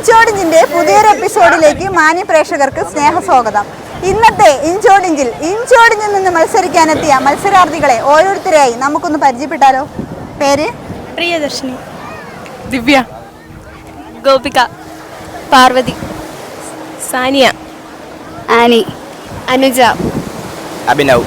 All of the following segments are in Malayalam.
ഇഞ്ചോടിഞ്ചിന്റെ പുതിയൊരു എപ്പിസോഡിലേക്ക് മാന്യ പ്രേക്ഷകർക്ക് സ്നേഹസ്വാഗതം. ഇന്നത്തെ ഇഞ്ചോടിഞ്ചിൽ ഇഞ്ചോടിഞ്ചിൽ നിന്ന് മത്സരിക്കാനെത്തിയ മത്സരാർത്ഥികളെ ഓരോരുത്തരെയായി നമുക്കൊന്ന് പരിചയപ്പെട്ടാലോ? പേര്? പ്രിയദർശിനി. ദിവ്യ. ഗോപിക. പാർവതി. സാനിയ. ആനി. അനുജ. അഭിനവ്.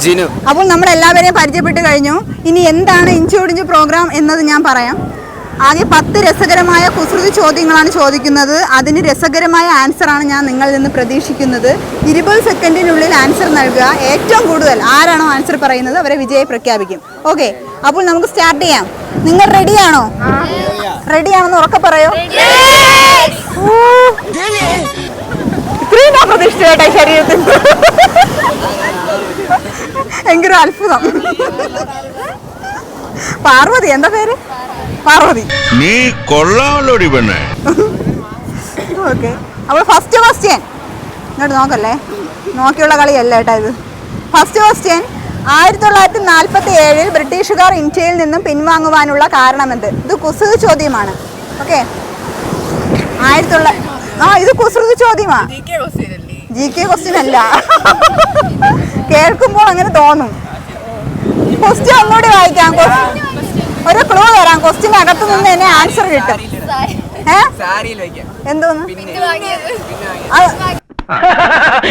ജിനു. അപ്പോൾ നമ്മൾ എല്ലാവരെയും പരിചയപ്പെട്ട് കഴിഞ്ഞു. ഇനി എന്താണ് ഇഞ്ചോടിഞ്ച് പ്രോഗ്രാം എന്നത് ഞാൻ പറയാം. ആകെ പത്ത് രസകരമായ കുസൃതി ചോദ്യങ്ങളാണ് ചോദിക്കുന്നത്. അതിന് രസകരമായ ആൻസറാണ് ഞാൻ നിങ്ങളിൽ നിന്ന് പ്രതീക്ഷിക്കുന്നത്. ഇരുപത് സെക്കൻഡിനുള്ളിൽ ആൻസർ നൽകുക. ഏറ്റവും കൂടുതൽ ആരാണോ ആൻസർ പറയുന്നത് അവരെ വിജയം പ്രഖ്യാപിക്കും. ഓക്കെ അപ്പോൾ നമുക്ക് സ്റ്റാർട്ട് ചെയ്യാം. നിങ്ങൾ റെഡിയാണോ റെഡിയാണെന്ന് ഉറക്കെ പറയോ. ഇത്രയും ഞാൻ പ്രതീക്ഷിച്ചു കേട്ടോ ഈ ശരീരത്തിൽ. ഭയങ്കര അത്ഭുതം. പാർവതി എന്താ പേര്? പാർവതി. നീ കൊള്ളാമല്ലോടി പെണ്ണെ. ഓക്കെ. അപ്പോൾ ഫസ്റ്റ് ക്വസ്റ്റ്യൻ ഇങ്ങോട്ട് നോക്കല്ലേ? നോക്കിയുള്ള കളിയല്ല കേട്ടോ ഇത്? ഫസ്റ്റ് ക്വസ്റ്റ്യൻ ആയിരത്തി തൊള്ളായിരത്തി നാൽപ്പത്തി ഏഴിൽ ബ്രിട്ടീഷുകാർ ഇന്ത്യയിൽ നിന്നും പിൻവാങ്ങുവാനുള്ള കാരണമെന്ത്? ഇത് കുസൃതി ചോദ്യമാണ്. ഓക്കെ. ആയിരത്തി തൊള്ളായിരത്തി ആ ഇത് കുസൃതി ചോദ്യമാണ് ജി കെ ക്വസ്റ്റ്യൻ അല്ല? കേൾക്കുമ്പോൾ അങ്ങനെ തോന്നും. ക്വസ്റ്റ്യൻ ഒന്നുകൂടി വായിക്കാം. ക്ലൂ തരാം ക്വസ്റ്റ്യൻ അകത്ത് നിന്ന് എന്നെ ആൻസർ കിട്ടും. സാരിയിൽ വയ്ക്കാം. എന്തോന്ന്? പിന്നെ അത്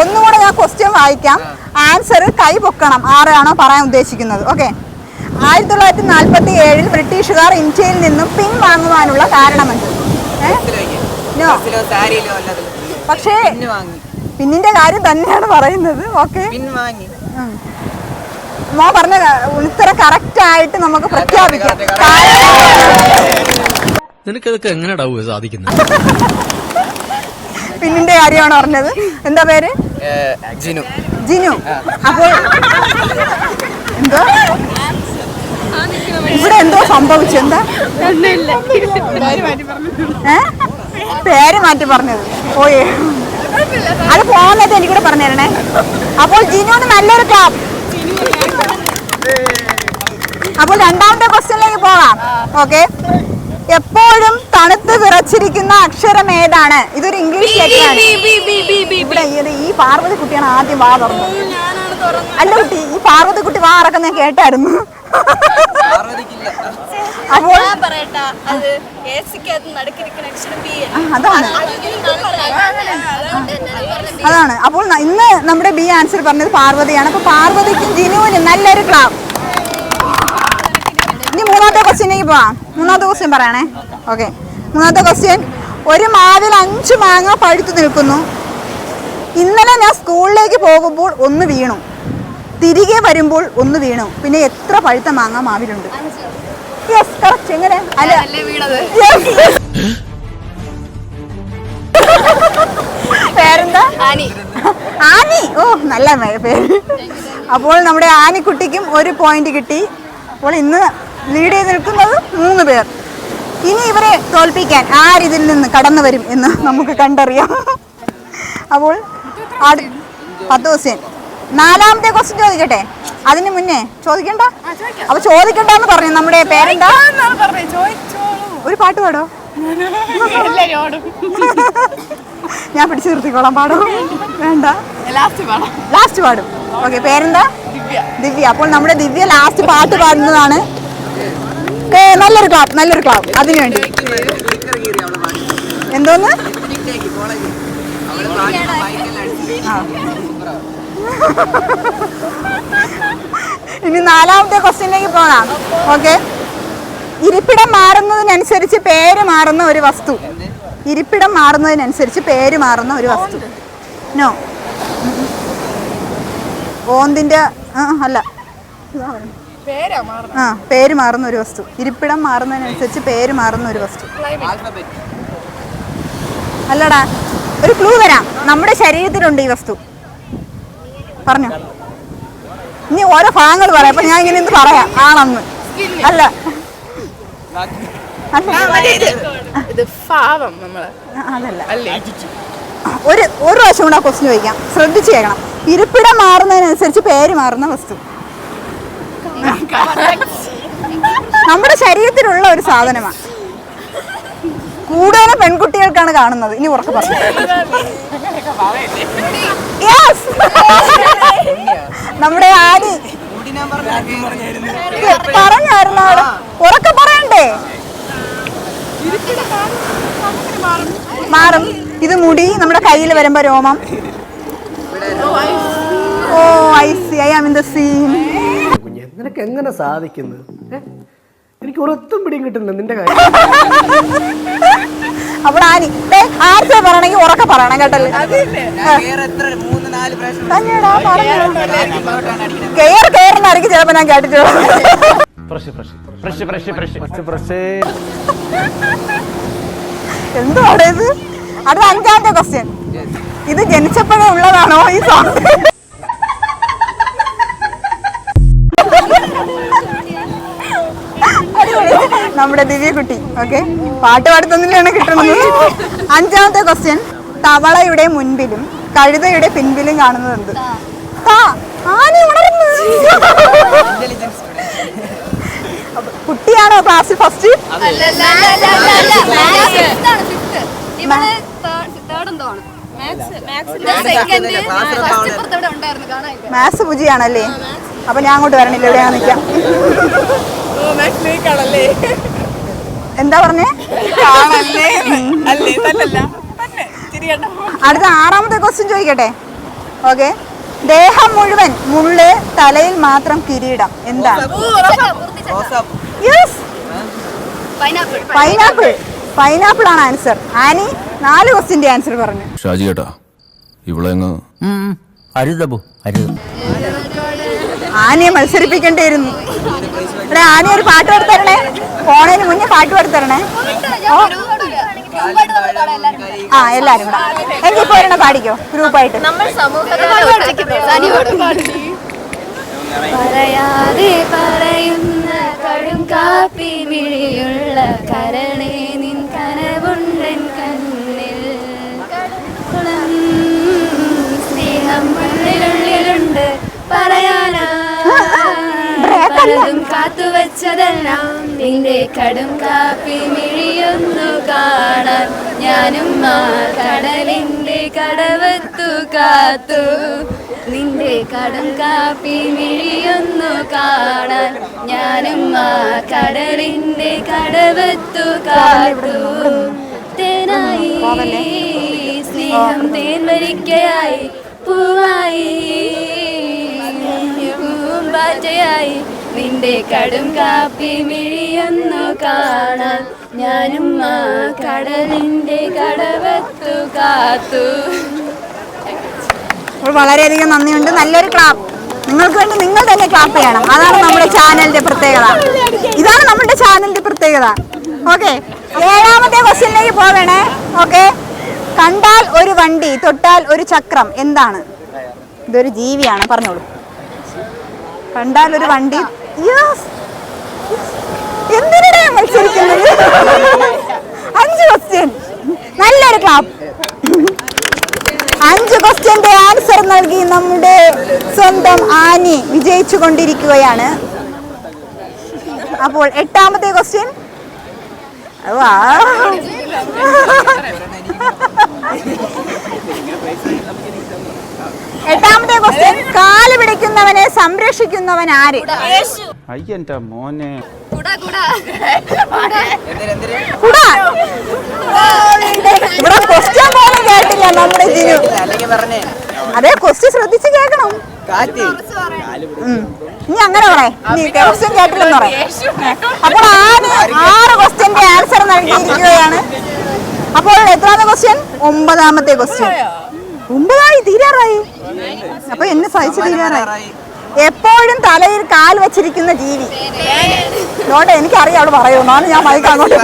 ഒന്നുകൂടെ ഞാൻ ക്വസ്റ്റ്യൻ വായിക്കാം. ആൻസർ കൈ പൊക്കണം. ആരാണോ പറയാൻ ഉദ്ദേശിക്കുന്നത്. ഓക്കെ ആയിരത്തി തൊള്ളായിരത്തി നാൽപ്പത്തി ഏഴിൽ ബ്രിട്ടീഷുകാർ ഇന്ത്യയിൽ നിന്നും പിൻ വാങ്ങുവാനുള്ള കാരണമുണ്ട് പക്ഷേ വാങ്ങി. പിന്നിന്റെ കാര്യം തന്നെയാണ് പറയുന്നത്. ഓക്കെ പിൻ വാങ്ങി. മോ പറഞ്ഞ ഉത്തര കറക്റ്റ് ആയിട്ട് നമുക്ക് പ്രഖ്യാപിക്കാം. നിനക്കതൊക്കെ എങ്ങനെയാടാവുക സാധിക്കുന്നത്? പിന്നിന്റെ കാര്യമാണ് പറഞ്ഞത്. എന്താ പേര്? ജിനു. ജിനു. അപ്പോൾ എന്തോ? ഇവിടെ എന്തോ സംഭവിച്ചു? എന്താ? ഏ? പേര് മാറ്റി പറഞ്ഞത്. ഓയേ അത് പോകുന്നത് എനിക്കൂടെ പറഞ്ഞു തരണേ അപ്പോൾ ജിനുവിന് നല്ലൊരു ക്ലാപ്പ് അപ്പോൾ രണ്ടാമത്തെ ക്വസ്റ്റ്യനിലേക്ക് പോകാം. ഓക്കെ. എപ്പോഴും തണുത്ത് വിറച്ചിരിക്കുന്ന അക്ഷരം ഏതാണ്? ഇതൊരു ഇംഗ്ലീഷ് ലെറ്ററാണ് ഇവിടെ ഈ- ഈ പാർവതി കുട്ടിയാണ് ആദ്യം വാ തുറന്നത്. അല്ല കുട്ടി ഈ പാർവതി കുട്ടി വാ ഇറക്കുന്ന ഞാൻ കേട്ടായിരുന്നു. അപ്പോൾ അതാണ്. അതാണ്. അപ്പോൾ ഇന്ന് നമ്മുടെ ബി ആൻസർ പറഞ്ഞത് പാർവതിയാണ്. അപ്പൊ പാർവതിക്കും ജിനുവിനും നല്ലൊരു ക്ലാബ് ഇനി മൂന്നാമത്തെ ക്വസ്റ്റ്യനിലേക്ക് പോവാം. മൂന്നാമത്തെ ക്വസ്റ്റ്യൻ പറയണേ. ഓക്കെ മൂന്നാമത്തെ ക്വസ്റ്റ്യൻ ഒരു മാവിൽ അഞ്ച് മാങ്ങ പഴുത്തു നിൽക്കുന്നു. ഇന്നലെ ഞാൻ സ്കൂളിലേക്ക് പോകുമ്പോൾ ഒന്ന് വീണു. തിരികെ വരുമ്പോൾ ഒന്ന് വീണു. പിന്നെ എത്ര പഴുത്ത മാങ്ങ മാവിലുണ്ട്? യെസ് കറക്റ്റ് എങ്ങനെ? അല്ല. പേരെന്താ? ആനി. ആനി. ഓ നല്ല പേര്. അപ്പോൾ നമ്മുടെ ആനിക്കുട്ടിക്കും ഒരു പോയിന്റ് കിട്ടി. അപ്പോൾ ഇന്ന് ലീഡ് ചെയ്ത് നിൽക്കുന്നത് മൂന്ന് പേർ. ഇനി ഇവരെ തോൽപ്പിക്കാൻ ആരിതിൽ നിന്ന് കടന്നു വരും എന്ന് നമുക്ക് കണ്ടറിയാം. അപ്പോൾ പത്ത് ക്വസ്റ്റ്യൻ നാലാമത്തെ ക്വസ്റ്റ്യൻ ചോദിക്കട്ടെ? അതിന് മുന്നേ ചോദിക്കണ്ട? അപ്പൊ ചോദിക്കണ്ടെന്ന് പറഞ്ഞു. നമ്മുടെ പേരെന്താ? ഒരു പാട്ട് പാടോ? ഞാൻ പിടിച്ചു നിർത്തിക്കോളാം പാടോ? വേണ്ട. ലാസ്റ്റ് പാടും. ഓക്കെ പേരെന്താ? ദിവ്യ. അപ്പോൾ നമ്മുടെ ദിവ്യ ലാസ്റ്റ് പാട്ട് പാടുന്നതാണ്. നല്ലൊരു ക്ലാബ് നല്ലൊരു ക്ലാബ് അതിനു വേണ്ടി. സ്പീക്കർ കീറി അവളെ പാടി എന്തോന്ന് ആ. ഇനി നാലാമത്തെ ക്വസ്റ്റ്യനിലേക്ക് പോകാം. ഓക്കെ. ഇരിപ്പിടം മാറുന്നതിനനുസരിച്ച് പേര് മാറുന്ന ഒരു വസ്തു. ഇരിപ്പിടം മാറുന്നതിനനുസരിച്ച് പേര് മാറുന്ന ഒരു വസ്തു. നോ ഓന്തിന്റെ അല്ല. ആ പേര് മാറുന്ന ഒരു വസ്തു. ഇരിപ്പിടം മാറുന്നതിനനുസരിച്ച് പേര് മാറുന്ന ഒരു വസ്തു. അല്ലടാ ഒരു ക്ലൂ തരാം. നമ്മുടെ ശരീരത്തിലുണ്ട് ഈ വസ്തു. പറഞ്ഞു. ഇനി ഓരോ ഭാഗങ്ങൾ പറയാം. അപ്പൊ ഞാൻ ഇങ്ങനെ എന്ത് പറയാം. ആണെന്ന് അല്ല. അതല്ല. ഒരു ഒരു പ്രാവശ്യം കൂടെ ആ ക്വസ്റ്റ്യൻ ചോദിക്കാം. ശ്രദ്ധിച്ചു കേൾക്കണം. ഇരിപ്പിടം മാറുന്നതിനനുസരിച്ച് പേര് മാറുന്ന വസ്തു. നമ്മുടെ ശരീരത്തിലുള്ള ഒരു സാധനമാണ് കൂടുതലും പെൺകുട്ടികൾക്കാണ് കാണുന്നത്. ഇനി ഉറക്കെ പറഞ്ഞു! നമ്മുടെ ആനി. പറഞ്ഞു പറഞ്ഞായിരുന്നു ആൾ ഉറക്കെ പറയണ്ടേ? മാറും. ഇത് മുടി നമ്മുടെ കയ്യിൽ വരുമ്പോ രോമം. ഓ I see I am in the scene നിനക്ക് എങ്ങനെ സാധിക്കുന്നു എനിക്ക് ഒരൊത്തും പിടിയും കിട്ടുന്നില്ല നിന്റെ കാര്യം. അപ്പോൾ ആനി ആർക്കെ പറയണമെങ്കിൽ ഉറക്കെ പറയണം കേട്ടല്ലേ ഞാൻ വേറെ എത്ര മൂന്ന് നാല് പ്രാവശ്യം തന്നെടാ പറഞ്ഞോ. ഇങ്ങോട്ടാണ് അടിക്കുന്നത് കെയർ കെയറിനായിരിക്കും ചിലപ്പോ ഞാൻ കേട്ടിട്ടുള്ളത് എന്തുവാണ് ഇത്? അടുത്ത അഞ്ചാമത്തെ ക്വസ്റ്റ്യൻ ഇത് ജനിച്ചപ്പോഴേ ഉള്ളതാണോ ഈ സോങ് നമ്മുടെ ദിവ്യകുട്ടി ഓക്കെ പാട്ട് പാടുത്തന്നിലാണ് കിട്ടുന്നത്. അഞ്ചാമത്തെ ക്വസ്റ്റ്യൻ തവളയുടെ മുൻപിലും കഴുതയുടെ പിൻപിലും കാണുന്നത് എന്ത് കുട്ടിയാണോ ക്ലാസ്സിൽ ഫസ്റ്റ് മാത്സ് പൂജയാണല്ലേ? അപ്പൊ ഞാൻ അങ്ങോട്ട് വരണില്ല ഇവിടെ ഞാൻ നിൽക്കാം എന്താ പറഞ്ഞേ? കാണല്ലേ? അല്ലേ? തന്നല്ല തന്നെ. ചിരിയണ്ട അടുത്ത ആറാമത്തെ ക്വസ്റ്റ്യൻ ചോദിക്കട്ടെ? ഓക്കെ ദേഹം മുഴുവൻ മുള്ള് തലയിൽ മാത്രം കിരീടം. എന്താ പൈനാപ്പിൾ പൈനാപ്പിൾ ആണ് ആൻസർ ആനി നാല് ക്വസ്റ്റിന്റെ ആൻസർ പറഞ്ഞു. ഷാജി ഏട്ടാ ഇവളെങ്ങ് അരുതബു ആനി ആനയെ മത്സരിപ്പിക്കേണ്ടിയിരുന്നു അല്ലെ ആന ഒരു പാട്ട് പാടി പോണതിന് മുന്നേ പാട്ട് പാടിത്തരണേ? തരണേ ആ എല്ലാരും കൂടെ. എനിക്ക് ഇപ്പൊ ഒരെണ്ണം പാടിക്കോ? ഗ്രൂപ്പായിട്ട് പറയാതെ പറയുന്ന കടും കാപ്പി വിളിയുള്ള കരണേ നിൻ കനവുണ്ടൻ കണ്ണിൽ. സ്നേഹം മണ്ണിലുള്ളിലുണ്ട് പറയാനാ പലതും കാത്തുവച്ചതെല്ലാം. നിന്റെ കടും കാപ്പി മിഴിയൊന്നു കാണാൻ. ഞാനും ആ കടലിന്റെ കടവത്തു കാത്തു. നിന്റെ കടും കാപ്പി മിഴിയൊന്നു കാണാൻ. ഞാനും ആ കടലിന്റെ കടവത്തു കാത്തു. തേനായി സ്നേഹം തേൻ വരിക്കയായി. പൂവായി. പൂമ്പാറ്റയായി. നിന്റെ കടും കാപ്പി മിഴിയൊന്നു കാണാൻ ഞാനും ആ കടലിന്റെ കടവത്തു കാത്തു. വളരെയധികം നന്ദിയുണ്ട്. നല്ലൊരു ക്ലാപ്പ് നിങ്ങൾക്ക് വേണ്ടി നിങ്ങൾ തന്നെ ക്ലാപ്പ് ചെയ്യണം. അതാണ് നമ്മുടെ ചാനലിന്റെ പ്രത്യേകത. ഇതാണ് നമ്മുടെ ചാനലിന്റെ പ്രത്യേകത. ഓക്കെ ഏഴാമത്തെ ക്വസ്റ്റ്യനിലേക്ക് പോവേണേ. ഓക്കെ കണ്ടാൽ ഒരു വണ്ടി തൊട്ടാൽ ഒരു ചക്രം. എന്താണ്? ഇതൊരു ജീവിയാണ്. പറഞ്ഞോളൂ. കണ്ടാൽ ഒരു വണ്ടി. എന്തിനാ മത്സരിക്കുന്നത്? അഞ്ച് ക്വസ്റ്റ്യൻ നല്ലൊരു ക്ലാപ്പ് അഞ്ച് ക്വസ്റ്റ്യന്റെ ആൻസർ നൽകി നമ്മുടെ സ്വന്തം ആനി വിജയിച്ചു കൊണ്ടിരിക്കുകയാണ് അപ്പോൾ എട്ടാമത്തെ ക്വസ്റ്റ്യൻ എട്ടാമത്തെ ക്വസ്റ്റ്യൻ കാൽ പിടിക്കുന്നവനെ സംരക്ഷിക്കുന്നവൻ ആര്? അയ്യന്റെ മോനെ. കുട കുട. എന്തിന് എന്തിന് കുടാ. ഇവിടെ ക്വസ്റ്റ്യൻ പോലും കേട്ടില്ല നമ്മുടെ ജിനു. അതെ ക്വസ്റ്റ്യൻ ശ്രദ്ധിച്ച് കേൾക്കണം. ഇനി അങ്ങനെ പറയേ. ഇനി ക്വസ്റ്റ്യൻ കേട്ടില്ലെന്ന് പറയാം. അപ്പോൾ ആറ് ആറ് ക്വസ്റ്റ്യന്റെ ആൻസർ നൽകിയിരിക്കുകയാണ്. അപ്പോൾ എത്രാമത്തെ ക്വസ്റ്റ്യൻ ഒമ്പതാമത്തെ ക്വസ്റ്റ്യൻ ഒമ്പതായി? തീരാറായി. അപ്പൊ എന്നെ സഹിച്ച് തീരാറായി. എപ്പോഴും തലയിൽ കാൽ വെച്ചിരിക്കുന്ന ജീവി. നോട്ടെ എനിക്കറിയാം അവിടെ പറയുമെന്നാണ് ഞാൻ മൈക്ക് അങ്ങോട്ട്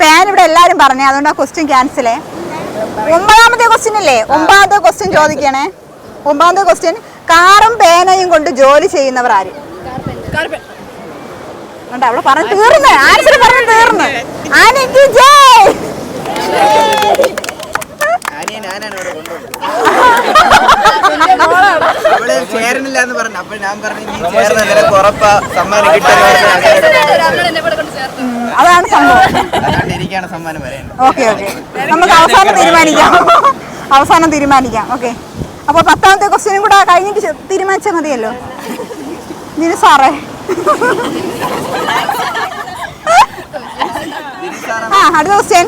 പേൻ ഇവിടെ എല്ലാരും പറഞ്ഞേ അതുകൊണ്ട് ആ ക്വസ്റ്റ്യൻ ക്യാൻസലേ ഒമ്പതാമത്തെ ക്വസ്റ്റ്യൻ അല്ലേ ഒമ്പതാമത്തെ ക്വസ്റ്റ്യൻ ചോദിക്കണേ. ഒമ്പതാമത്തെ ക്വസ്റ്റ്യൻ കാറും പേനയും കൊണ്ട് ജോലി ചെയ്യുന്നവർ ആര്? അവിടെ പറഞ്ഞു തീർന്ന്. ആൻസർ പറഞ്ഞു തീർന്ന്. ആനയ്ക്ക് ജയ്! ആനിയെ ഞാനാണ് ഇവിടെ കൊണ്ടുവന്നത്. അവൾ ചേരണില്ല എന്ന് പറഞ്ഞു. അപ്പൊ ഞാൻ പറഞ്ഞു നീ ചേർന്ന നിനക്ക് ഉറപ്പാ സമ്മാനം കിട്ടും അവരോട് എന്നെ ഇവിടെ കൊണ്ട് ചേർത്തു ഉം, അതാണ് സംഭവം. എനിക്കാണ് സമ്മാനം ഓക്കെ ഓക്കെ. നമുക്ക് അവസാനം തീരുമാനിക്കാം. അവസാനം തീരുമാനിക്കാം. ഓക്കെ. അപ്പൊ പത്താമത്തെ ക്വസ്റ്റ്യനും കൂടെ കഴിഞ്ഞിട്ട് തീരുമാനിച്ചാൽ മതിയല്ലോ? നിന സാറേ. ആ അടുത്ത ക്വസ്റ്റ്യൻ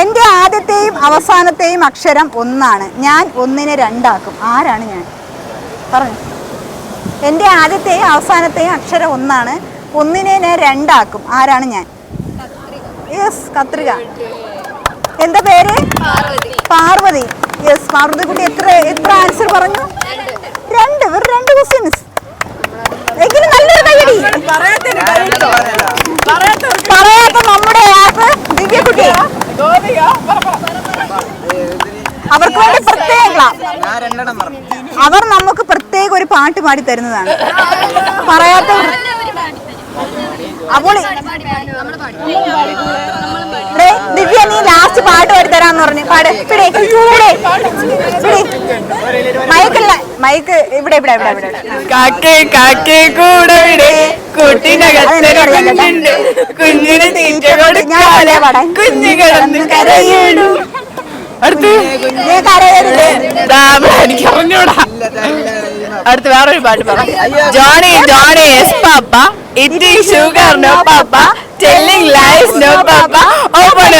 എന്റെ ആദ്യത്തെയും അവസാനത്തെയും അക്ഷരം ഒന്നാണ്. ഞാൻ ഒന്നിനെ രണ്ടാക്കും. ആരാണ് ഞാൻ? പറഞ്ഞു. എന്റെ ആദ്യത്തെയും അവസാനത്തെയും അക്ഷരം ഒന്നാണ്. ഒന്നിനെ ഞാൻ രണ്ടാക്കും. ആരാണ് ഞാൻ? യെസ് കത്രിക. എന്താ പേര്? പാർവതി. യെസ് പാർവതി കുട്ടി എത്ര എത്ര ആൻസർ പറഞ്ഞു? രണ്ട്. വെറും രണ്ട് ക്വസ്റ്റ്യൻസ് എങ്കിലും നല്ലൊരു കൈയടി പറയാത്ത നമ്മുടെ ആപ്പ് ദിവ്യ കുട്ടിയാ പറ പറ അവർക്ക് വേണ്ടി പ്രത്യേക അവർ നമുക്ക് പ്രത്യേക ഒരു പാട്ട് പാടി തരുന്നതാണ്. പറയാത്ത അപ്പോൾ ദേ, ദിവ്യ നീ ലാസ്റ്റ് പാട്ട് പാടി തരാന്ന് പറഞ്ഞു. പാട്. പിടി പിടി മൈക്കല്ല മൈക്ക് ഇവിടെ ഇവിടെ ഇവിടെ ഇവിടെ. കാക്കേ കാക്കേ കൂടെ കുഞ്ഞിനെ. തീറ്റ കൊടുക്കാതെ. കുഞ്ഞു കിടന്ന് കരയിടു അടുത്ത്. നീ കരയരുത്. ദാ, എനിക്ക് അറിഞ്ഞൂടാ. അടുത്ത് വേറൊരു പാട്ട് പറ. Johnny Johnny yes papa. Indian sugar no papa. Telling lies no papa. Open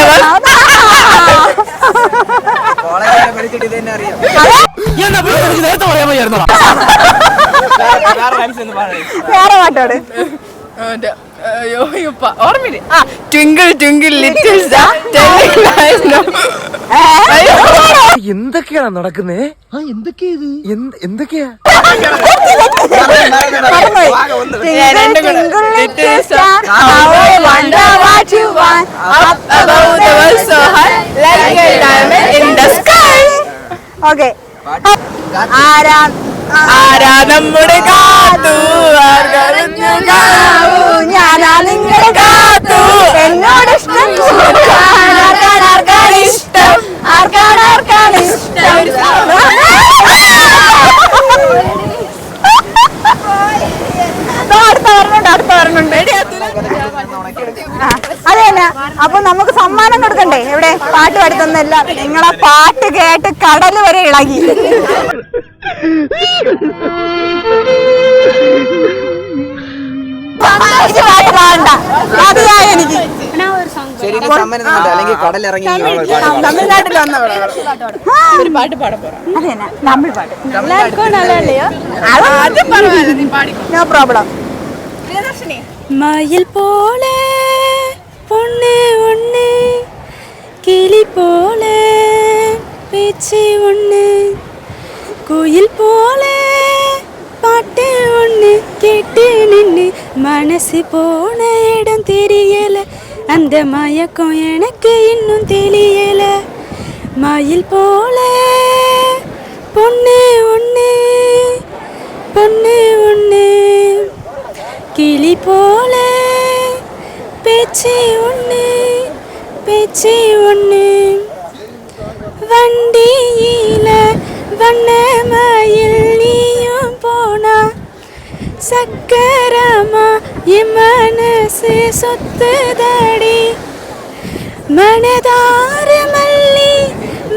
നേരത്തെ പറയാൻ വയ്യായിരുന്നോ വേറെ പാട്ടാണ്. വേറെ പാട്ടോട് അയ്യോ ഇപ്പ ഓർമ്മയില്ല ആ ട്വിങ്കിൾ ട്വിങ്കിൾ ലിറ്റിൽ എന്തൊക്കെയാണ് നടക്കുന്നേ ആ എന്തൊക്കെയാ ഇത് എന്തൊക്കെയാ ഓക്കെ. ആരാ ആരാ നമ്മുടെ കാത്തു ഞാനാ നിങ്ങളെ കാത്തു. എന്നോട് ഇഷ്ടം ആർക്കാണ് ആർക്കാണ് ഇഷ്ടം? ആർക്കാണ് ആർക്കാണ് ഇഷ്ടം? അടുത്ത അടുത്ത അപ്പൊ നമുക്ക് സമ്മാനം കൊടുക്കണ്ടേ? എവിടെ? പാട്ട് പാടുത്തന്നല്ല നിങ്ങളാ പാട്ട് കേട്ട് കടൽ വരെ ഇളകി. മതിയായി എനിക്ക് ശരി ഇനി സമ്മാനം തന്നില്ല. അല്ലെങ്കിൽ കടലിറങ്ങി തമിഴ്നാട്ടിൽ വന്നവിടെ ഒരു പാട്ട് പാടാൻ പോറാ അത് തന്നെ തമിഴ് പാട്ട് ആദ്യം പറഞ്ഞാലോ നീ പാടി നോ പ്രോബ്ലം மயில் போல பொண்ணு ஒண்ணு கிளி போல பேச்சு ஒண்ணு குயில் போல பாட்டு ஒன்று கேட்டு நின்று மனசு போன இடம் தெரியல. அந்த மயக்கம் எனக்கு இன்னும் தெரியல. மயில் போல பொண்ணு ஒன்று பொண்ணு ஒன்று கிளி போல பேச்சு ஒன்று பேச்சு ஒன்று வண்டியில் வண்ணமயில் நீயும் போனா சக்கரமா இம்மனசு மனசு சொத்துதடி. மனதார மல்லி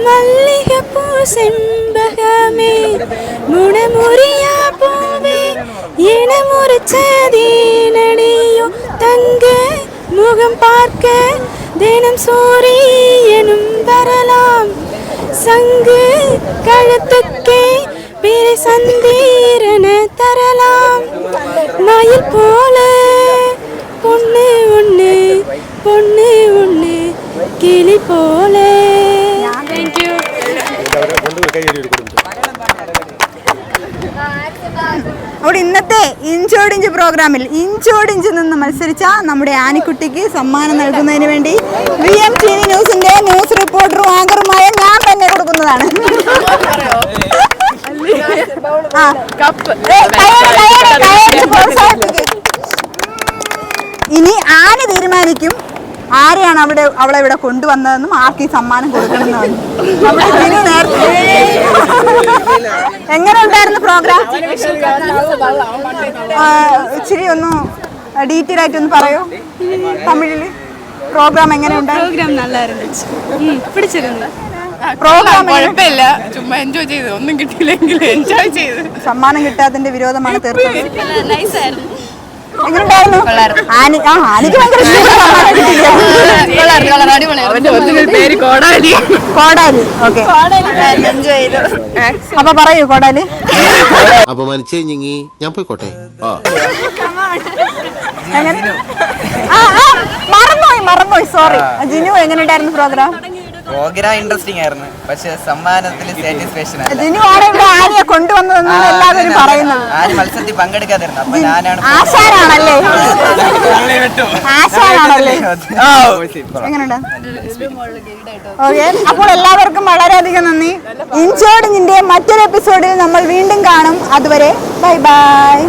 மல்லிகைப்பூ செம்பகமே. முணமுறியா பூவே இனமுறிச்சதீனடியும் தங்க முகம் பார்க்க தினம் சூரியனும் வரலாம். சங்கு கழுத்துக்கே பிறை சந்தீரன தரலாம். மயில் போல பொண்ணு ஒண்ணு பொண்ணு ஒண்ணு கிளி போல. தேங்க்யூ അവിടെ ഇന്നത്തെ ഇഞ്ചോടിഞ്ച് പ്രോഗ്രാമിൽ ഇഞ്ചോടിഞ്ച് നിന്ന് മത്സരിച്ച നമ്മുടെ ആനിക്കുട്ടിക്ക് സമ്മാനം നൽകുന്നതിന് വേണ്ടി വി എം ടി വി ന്യൂസിന്റെ ന്യൂസ് റിപ്പോർട്ടറും ആങ്കറുമായ ഞാൻ തന്നെ കൊടുക്കുന്നതാണ്. ഇനി ആന തീരുമാനിക്കും. ആരെയാണ് അവിടെ അവളെ ഇവിടെ കൊണ്ടുവന്നതെന്നും ആർക്ക് ഈ സമ്മാനം കൊടുക്കണമെന്നും. നമ്മുടെ ജിനു നേരത്തെ എങ്ങനെ ഉണ്ടായിരുന്നു പ്രോഗ്രാം? ഇച്ചിരി ഒന്ന് ഡീറ്റെയിൽ ആയിട്ട് ഒന്ന് പറയോ. തമിഴിൽ പ്രോഗ്രാം എങ്ങനെ ഉണ്ടായിരുന്നു? പ്രോഗ്രാം നല്ലായിരുന്നു. പിടിച്ചിരുന്നു. പ്രോഗ്രാം കുഴപ്പമില്ല. ചുമ്മാ എൻജോയ് ചെയ്തു. ഒന്നും കിട്ടിയില്ലെങ്കിൽ എൻജോയ് ചെയ്തു. സമ്മാനം കിട്ടാത്തതിന്റെ വിരോധമാണ് തീർത്തത്. കോടാലി. കോടാലി. ഓക്കെ. എൻജോയ് ചെയ്തു. അപ്പൊ പറയൂ കോടാലി. അപമാനിച്ചേ ഞങ്ങി. ഞാൻ പോയിക്കോട്ടെ. മറന്നോയി മറന്നോയി സോറി ജിനു എങ്ങനെ ഉണ്ടായിരുന്നു പ്രോഗ്രാം പ്രോഗ്രാം ഇൻട്രസ്റ്റിംഗ് ആയിരുന്നു. പക്ഷെ സമ്മാനത്തിൽ സാറ്റിസ്ഫാക്ഷൻ ആനിയെ കൊണ്ടുവന്നതെന്ന് എല്ലാവരും പറയുന്നത്. ആര് മത്സരത്തിൽ പങ്കെടുക്കാതിരുന്നു? അപ്പൊ ഞാനാണ് ആശാനാണല്ലേ? ആശാനാണല്ലേ? എങ്ങനെയുണ്ട്? ഓക്കെ. അപ്പോൾ എല്ലാവർക്കും വളരെയധികം നന്ദി. ഇൻചോർഡിങ്ങിന്റെ മറ്റൊരു എപ്പിസോഡിൽ നമ്മൾ വീണ്ടും കാണും. അതുവരെ ബൈ ബൈ.